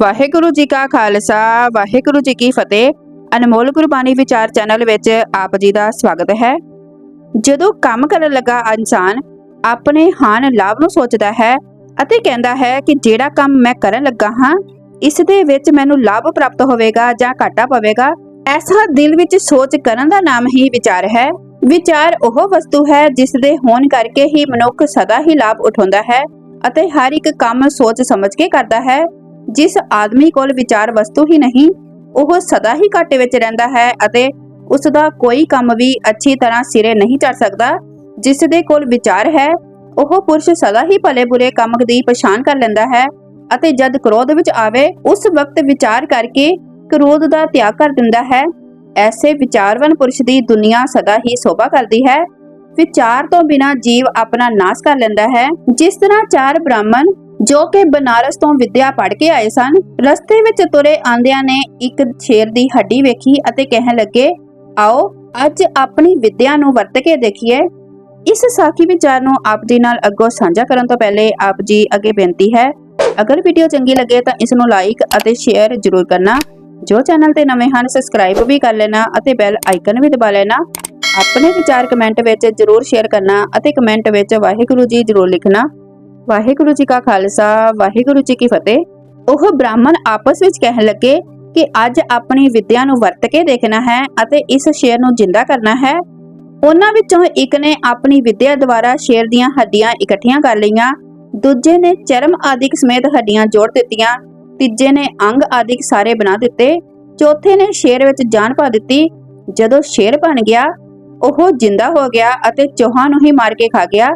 ਵਾਹਿਗੁਰੂ ਜੀ ਕਾ ਖਾਲਸਾ, ਵਾਹਿਗੁਰੂ ਜੀ ਕੀ ਫਤਿਹ। ਅਨਮੋਲ ਗੁਰਬਾਣੀ ਵਿਚਾਰ ਚੈਨਲ ਵਿੱਚ ਆਪ ਜੀ ਦਾ ਸਵਾਗਤ ਹੈ। ਜਦੋਂ ਕੰਮ ਕਰਨ ਲੱਗਾ ਇਨਸਾਨ ਆਪਣੇ ਹਾਨ ਲਾਭ ਨੂੰ ਸੋਚਦਾ ਹੈ ਅਤੇ ਕਹਿੰਦਾ ਹੈ ਕਿ ਜਿਹੜਾ ਕੰਮ ਮੈਂ ਕਰਨ ਲੱਗਾ ਹਾਂ, ਇਸ ਦੇ ਵਿੱਚ ਮੈਨੂੰ ਲਾਭ ਪ੍ਰਾਪਤ ਹੋਵੇਗਾ ਜਾਂ ਘਾਟਾ ਪਵੇਗਾ, ਐਸਾ ਦਿਲ ਵਿੱਚ ਸੋਚ ਕਰਨ ਦਾ ਨਾਮ ਹੀ ਵਿਚਾਰ ਹੈ। ਵਿਚਾਰ ਉਹ ਵਸਤੂ ਹੈ ਜਿਸ ਦੇ ਹੋਣ ਕਰਕੇ ਹੀ ਮਨੁੱਖ ਸਦਾ ਹੀ ਲਾਭ ਉਠਾਉਂਦਾ ਹੈ ਅਤੇ ਹਰ ਇੱਕ ਕੰਮ ਸੋਚ ਸਮਝ ਕੇ ਕਰਦਾ ਹੈ। ਜਿਸ ਆਦਮੀ ਕੋਲ ਵਿਚਾਰ ਵਸਤੂ ਹੀ ਨਹੀਂ, ਉਹ ਸਦਾ ਹੀ ਘਾਟੇ ਵਿੱਚ ਰਹਿੰਦਾ ਹੈ ਅਤੇ ਉਸ ਦਾ ਕੋਈ ਕੰਮ ਵੀ ਅੱਛੀ ਤਰ੍ਹਾਂ ਸਿਰੇ ਨਹੀਂ ਚੜ ਸਕਦਾ। ਜਿਸ ਦੇ ਕੋਲ ਵਿਚਾਰ ਹੈ, ਉਹ ਪੁਰਸ਼ ਸਦਾ ਹੀ ਭਲੇ ਬੁਰੇ ਕੰਮ ਦੀ ਪਛਾਣ ਕਰ ਲੈਂਦਾ ਹੈ ਅਤੇ ਜਦ ਕ੍ਰੋਧ ਵਿੱਚ ਆਵੇ, ਉਸ ਵਕਤ ਵਿਚਾਰ ਕਰਕੇ ਕ੍ਰੋਧ ਦਾ ਤਿਆਗ ਕਰ ਦਿੰਦਾ ਹੈ। ਐਸੇ ਵਿਚਾਰਵਨ ਪੁਰਸ਼ ਦੀ ਦੁਨੀਆ ਸਦਾ ਹੀ ਸੋਭਾ ਕਰਦੀ ਹੈ। ਵਿਚਾਰ ਤੋਂ ਬਿਨਾ ਜੀਵ ਆਪਣਾ ਨਾਸ਼ ਕਰ ਲੈਂਦਾ ਹੈ। ਜਿਸ ਤਰ੍ਹਾਂ ਚਾਰ ਬ੍ਰਾਹਮਣ ਜੋ ਕਿ ਬਨਾਰਸ ਤੋਂ ਵਿਦਿਆ ਪੜ੍ਹ ਕੇ ਆਏ ਸਨ, ਰਸਤੇ ਵਿੱਚ ਤੁਰੇ ਆਂਦਿਆਂ ਨੇ ਇੱਕ ਸ਼ੇਰ ਦੀ ਹੱਡੀ ਵੇਖੀ ਅਤੇ ਕਹਿਣ ਲੱਗੇ, ਆਓ, ਅੱਜ ਆਪਣੀ ਵਿਦਿਆ ਨੂੰ ਵਰਤ ਕੇ ਦੇਖੀਏ। ਇਸ ਸਾਖੀ ਵਿਚਾਰ ਨੂੰ ਆਪ ਜੀ ਨਾਲ ਅੱਗੋਂ ਸਾਂਝਾ ਕਰਨ ਤੋਂ ਪਹਿਲੇ ਆਪ ਜੀ ਅੱਗੇ ਬੇਨਤੀ ਹੈ, ਅਗਰ ਵੀਡੀਓ ਚੰਗੀ ਲੱਗੇ ਤਾਂ ਇਸ ਨੂੰ ਲਾਈਕ ਅਤੇ ਸ਼ੇਅਰ ਜ਼ਰੂਰ ਕਰਨਾ। ਜੋ ਚੈਨਲ ਤੇ ਨਵੇਂ ਹਨ ਸਬਸਕ੍ਰਾਈਬ ਵੀ ਕਰ ਲੈਣਾ ਅਤੇ ਬੈਲ ਆਈਕਨ ਵੀ ਦਬਾ ਲੈਣਾ। ਆਪਣੇ ਵਿਚਾਰ ਕਮੈਂਟ ਵਿੱਚ ਜ਼ਰੂਰ ਸ਼ੇਅਰ ਕਰਨਾ ਅਤੇ ਕਮੈਂਟ ਵਿੱਚ ਵਾਹਿਗੁਰੂ ਜੀ ਜ਼ਰੂਰ ਲਿਖਣਾ। ਵਾਹਿਗੁਰੂ ਜੀ ਕਾ ਖਾਲਸਾ, ਵਾਹਿਗੁਰੂ ਜੀ ਕੀ ਫਤਿਹ। ਉਹ ਬ੍ਰਾਹਮਣ ਆਪਸ ਵਿੱਚ ਕਹਿਣ ਲੱਗੇ ਕਿ ਅੱਜ ਆਪਣੀ ਵਿਦਿਆ ਨੂੰ ਵਰਤ ਕੇ ਦੇਖਣਾ ਹੈ ਅਤੇ ਇਸ ਸ਼ੇਰ ਨੂੰ ਜਿੰਦਾ ਕਰਨਾ ਹੈ। ਉਹਨਾਂ ਵਿੱਚੋਂ ਇੱਕ ਨੇ ਆਪਣੀ ਵਿਦਿਆ ਦੁਆਰਾ ਸ਼ੇਰ ਦੀਆਂ ਹੱਡੀਆਂ ਇਕੱਠੀਆਂ ਕਰ ਲਈਆਂ। ਦੂਜੇ ਨੇ ਚਰਮ ਆਦਿਕ ਸਮੇਤ ਹੱਡੀਆਂ ਜੋੜ ਦਿੱਤੀਆਂ। ਤੀਜੇ ਨੇ ਅੰਗ ਆਦਿਕ ਸਾਰੇ ਬਣਾ ਦਿੱਤੇ। ਚੌਥੇ ਨੇ ਸ਼ੇਰ ਵਿੱਚ ਜਾਨ ਪਾ ਦਿੱਤੀ। ਜਦੋਂ ਸ਼ੇਰ ਬਣ ਗਿਆ, ਉਹ ਜਿੰਦਾ ਹੋ ਗਿਆ ਅਤੇ ਚੋਹਾਂ ਨੂੰ ਹੀ ਮਾਰ ਕੇ ਖਾ ਗਿਆ।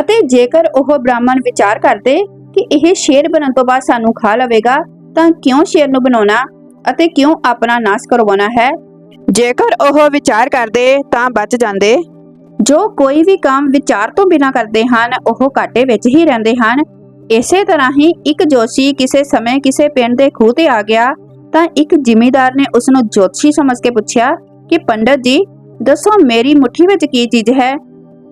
ਅਤੇ ਜੇਕਰ ਉਹ ਬ੍ਰਾਹਮਣ ਵਿਚਾਰ ਕਰਦੇ ਕਿ ਇਹ ਸ਼ੇਰ ਬਣਨ ਤੋਂ ਬਾਅਦ ਸਾਨੂੰ ਖਾ ਲਵੇਗਾ, ਤਾਂ ਕਿਉਂ ਸ਼ੇਰ ਨੂੰ ਬਣਾਉਣਾ ਅਤੇ ਕਿਉਂ ਆਪਣਾ ਨਾਸ਼ ਕਰਵਾਉਣਾ ਹੈ? ਜੇਕਰ ਉਹ ਵਿਚਾਰ ਕਰਦੇ, ਤਾਂ ਬਚ ਜਾਂਦੇ। ਜੋ ਕੋਈ ਵੀ ਕੰਮ ਵਿਚਾਰ ਤੋਂ ਬਿਨਾ ਕਰਦੇ ਹਨ, ਉਹ ਘਾਟੇ ਵਿੱਚ ਹੀ ਰਹਿੰਦੇ ਹਨ। ਇਸੇ ਤਰ੍ਹਾਂ ਹੀ ਇੱਕ ਜੋਸ਼ੀ ਕਿਸੇ ਸਮੇਂ ਕਿਸੇ ਪਿੰਡ ਦੇ ਖੂਹ ਤੇ ਆ ਗਿਆ, ਤਾਂ ਇੱਕ ਜ਼ਿਮੀਦਾਰ ਨੇ ਉਸ ਨੂੰ ਜੋਤਸ਼ੀ ਸਮਝ ਕੇ ਪੁੱਛਿਆ ਕਿ, ਪੰਡਤ ਜੀ, ਦੱਸੋ ਮੇਰੀ ਮੁੱਠੀ ਵਿੱਚ ਕੀ ਚੀਜ਼ ਹੈ?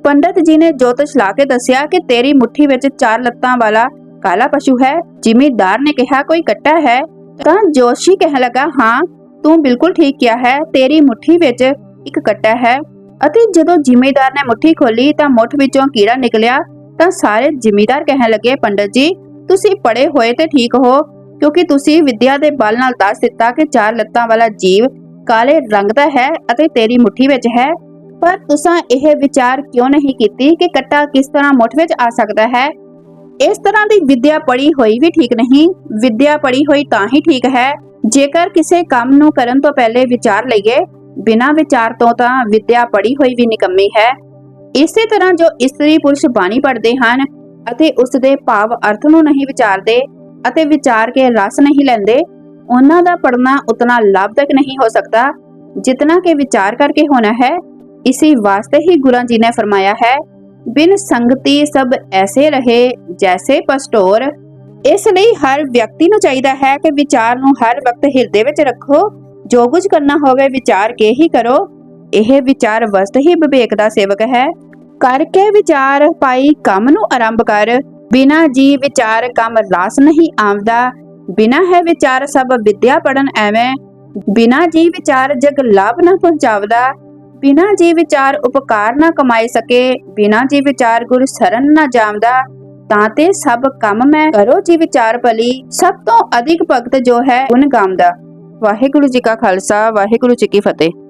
ਪੰਡਤ ਜੀ ਨੇ ਜੋਤਿਸ਼ ਲਾ ਕੇ ਦੱਸਿਆ ਕਿ ਤੇਰੀ ਮੁੱਠੀ ਵਿੱਚ ਚਾਰ ਲੱਤਾਂ ਵਾਲਾ ਕਾਲਾ ਪਸ਼ੂ ਹੈ ਜਿਮੀਦਾਰ ਨੇ ਕਿਹਾ ਕੋਈ ਕੱਟਾ ਹੈ, ਤਾਂ ਜੋਸ਼ੀ ਕਹਿਣ ਲੱਗਾ, ਹਾਂ, ਤੂੰ ਬਿਲਕੁਲ ਠੀਕ ਕਿਹਾ ਹੈ, ਤੇਰੀ ਮੁੱਠੀ ਵਿੱਚ ਇੱਕ ਕੱਟਾ ਹੈ। ਅਤੇ ਜਦੋਂ ਜ਼ਿਮੀਂਦਾਰ ਨੇ ਮੁੱਠੀ ਖੋਲੀ ਤਾਂ ਮੁੱਠ ਵਿੱਚੋਂ ਕੀੜਾ ਨਿਕਲਿਆ, ਤਾਂ ਸਾਰੇ ਜਿਮੀਦਾਰ ਕਹਿਣ ਲੱਗੇ, ਪੰਡਤ ਜੀ, ਤੁਸੀਂ ਪੜੇ ਹੋਏ ਤੇ ਠੀਕ ਹੋ, ਕਿਉਂਕਿ ਤੁਸੀਂ ਵਿਦਿਆ ਦੇ ਬਲ ਨਾਲ ਦੱਸ ਦਿੱਤਾ ਕਿ ਚਾਰ ਲੱਤਾਂ ਵਾਲਾ ਜੀਵ ਕਾਲੇ ਰੰਗ ਦਾ ਹੈ ਅਤੇ ਤੇਰੀ ਮੁੱਠੀ ਵਿੱਚ ਹੈ। ਪਰ ਤੁਸੀਂ ਇਹ ਵਿਚਾਰ ਕਿਉਂ ਨਹੀਂ ਕੀਤੀ ਕਿ ਕੱਟਾ ਕਿਸ ਤਰ੍ਹਾਂ ਮੁੱਠ ਵਿੱਚ ਆ ਸਕਦਾ ਹੈ? ਇਸ ਤਰ੍ਹਾਂ ਦੀ ਵਿਦਿਆ ਪੜ੍ਹੀ ਹੋਈ ਵੀ ਠੀਕ ਨਹੀਂ, ਵਿਦਿਆ ਪੜ੍ਹੀ ਹੋਈ ਤਾਂ ਹੀ ਠੀਕ ਹੈ। ਜੇਕਰ ਕਿਸੇ ਕੰਮ ਨੂੰ ਕਰਨ ਤੋਂ ਪਹਿਲੇ ਵਿਚਾਰ ਲਈਏ, ਬਿਨਾਂ ਵਿਚਾਰ ਤੋਂ ਤਾਂ ਵਿਦਿਆ ਪੜ੍ਹੀ ਹੋਈ ਵੀ ਨਿਕੰਮੀ ਹੈ। ਇਸੇ ਤਰ੍ਹਾਂ ਜੋ ਇਸਤਰੀ ਪੁਰਸ਼ ਬਾਣੀ ਪੜ੍ਹਦੇ ਹਨ ਅਤੇ ਉਸ ਦੇ ਭਾਵ ਅਰਥ ਨੂੰ ਨਹੀਂ ਵਿਚਾਰਦੇ ਅਤੇ ਵਿਚਾਰ ਕੇ ਰਸ ਨਹੀਂ ਲੈਂਦੇ, ਉਹਨਾਂ ਦਾ ਪੜਨਾ ਉਤਨਾ ਲਾਭਦਾਇਕ ਨਹੀਂ ਹੋ ਸਕਦਾ, ਜਿਤਨਾ ਕਿ ਵਿਚਾਰ ਕਰਕੇ ਹੋਣਾ ਹੈ। इसी ਵਾਸਤੇ ਹੀ ਗੁਰਾਂ ਜੀ ਨੇ ਫਰਮਾਇਆ है बिन संगति सब ऐसे रहे ਜੈਸੇ ਪਸਟੋਰ। ਇਸ ਲਈ ਹਰ ਵਿਅਕਤੀ ਨੂੰ ਚਾਹੀਦਾ ਹੈ ਕਿ ਵਿਚਾਰ ਨੂੰ ਹਰ ਵਕਤ ਹਿਰਦੇ ਵਿੱਚ ਰੱਖੋ, ਜੋ ਕੁਝ ਕਰਨਾ ਹੋਵੇ ਵਿਚਾਰ ਕੇ ਹੀ ਕਰੋ। ਇਹ ਵਿਚਾਰ ਵਸਤ ਹੀ ਵਿਵੇਕ ਦਾ ਸੇਵਕ ਹੈ। ਕਰਕੇ ਵਿਚਾਰ ਪਾਈ ਕੰਮ ਨੂੰ ਆਰੰਭ ਕਰ, ਬਿਨਾ ਜੀ ਵਿਚਾਰ ਕੰਮ ਲਾਸ ਨਹੀਂ ਆਉਂਦਾ ਬਿਨਾ ਹੈ ਵਿਚਾਰ ਸਭ ਵਿਦਿਆ ਪੜਨ ਐਵੇਂ, ਬਿਨਾ ਜੀ ਵਿਚਾਰ ਜਗ ਲਾਭ ਨਾ ਪਹੁੰਚਾਵਦਾ। ਬਿਨਾ ਜੀ ਵਿਚਾਰ ਉਪਕਾਰ ਨਾ ਕਮਾਈ ਸਕੇ, ਬਿਨਾ ਜੀ ਵਿਚਾਰ ਗੁਰ ਸਰਨ ਨਾ ਜਾਵਦਾ, ਤਾਂ ਤੇ ਸਭ ਕੰਮ ਮੈਂ ਕਰੋ ਜੀ ਵਿਚਾਰ ਭਲੀ, ਸਭ ਤੋਂ ਅਧਿਕ ਭਗਤ ਜੋ ਹੈ ਗੁਣ ਗਾਉਂਦਾ। ਵਾਹਿਗੁਰੂ ਜੀ ਕਾ ਖਾਲਸਾ, ਵਾਹਿਗੁਰੂ ਜੀ ਕੀ ਫਤਿਹ।